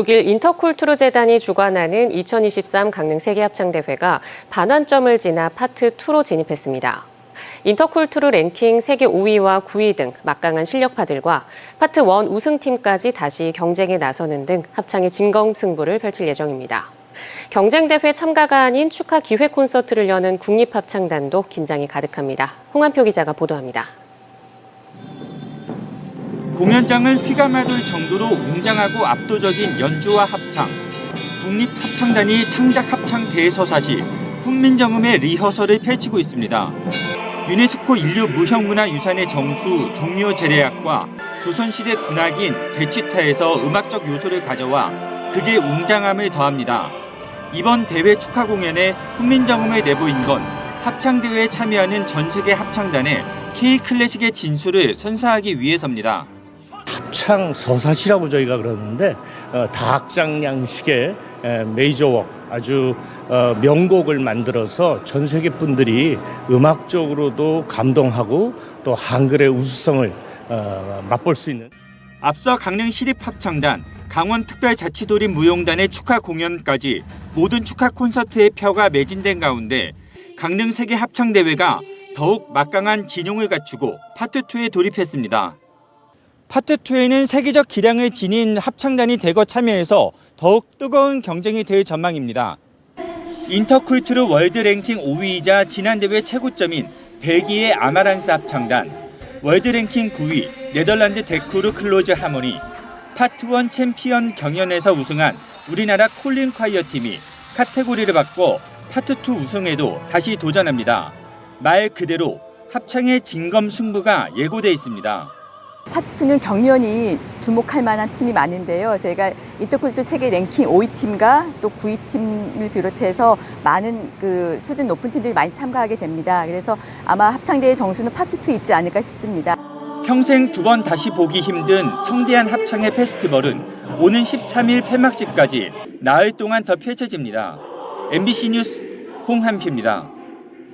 독일 인터쿨투르 재단이 주관하는 2023 강릉 세계합창대회가 반환점을 지나 파트 2로 진입했습니다. 인터쿨투르 랭킹 세계 5위와 9위 등 막강한 실력파들과 파트 1 우승팀까지 다시 경쟁에 나서는 등 합창의 진검 승부를 펼칠 예정입니다. 경쟁대회 참가가 아닌 축하 기획 콘서트를 여는 국립합창단도 긴장이 가득합니다. 홍한표 기자가 보도합니다. 공연장을 휘감아돌 정도로 웅장하고 압도적인 연주와 합창. 국립합창단이 창작 합창 대서사시 훈민정음의 리허설을 펼치고 있습니다. 유네스코 인류 무형문화유산의 정수 종묘 재래악과 조선시대 군악인 대치타에서 음악적 요소를 가져와 극의 웅장함을 더합니다. 이번 대회 축하 공연에 훈민정음을 내보인 건 합창대회에 참여하는 전 세계 합창단의 K 클래식의 진수를 선사하기 위해서입니다. 합창 서사시라고 저희가 그러는데 어, 다학장 양식의 에, 메이저웍 아주 어, 명곡을 만들어서 전 세계 분들이 음악적으로도 감동하고 또 한글의 우수성을 어, 맛볼 수 있는 앞서 강릉 시립합창단, 강원특별자치도립 무용단의 축하 공연까지 모든 축하 콘서트의 표가 매진된 가운데 강릉 세계 합창 대회가 더욱 막강한 진용을 갖추고 파트 2에 돌입했습니다. 파트 2에는 세계적 기량을 지닌 합창단이 대거 참여해서 더욱 뜨거운 경쟁이 될 전망입니다. 인터쿨투르 월드 랭킹 5위이자 지난 대회 최고점인 벨기에 아마란스 합창단, 월드 랭킹 9위 네덜란드 데쿠르 클로즈 하모니, 파트 1 챔피언 경연에서 우승한 우리나라 콜린 콰이어 팀이 카테고리를 바꿔 파트 2 우승에도 다시 도전합니다. 말 그대로 합창의 진검 승부가 예고돼 있습니다. 파트 2는 경연이 주목할 만한 팀이 많은데요. 저희가 인터쿨트 세계 랭킹 5위 팀과 또 9위 팀을 비롯해서 많은 그 수준 높은 팀들이 많이 참가하게 됩니다. 그래서 아마 합창대회 정수는 파트 2 있지 않을까 싶습니다. 평생 두 번 다시 보기 힘든 성대한 합창의 페스티벌은 오는 13일 폐막식까지 나흘 동안 더 펼쳐집니다. MBC 뉴스 홍한표입니다.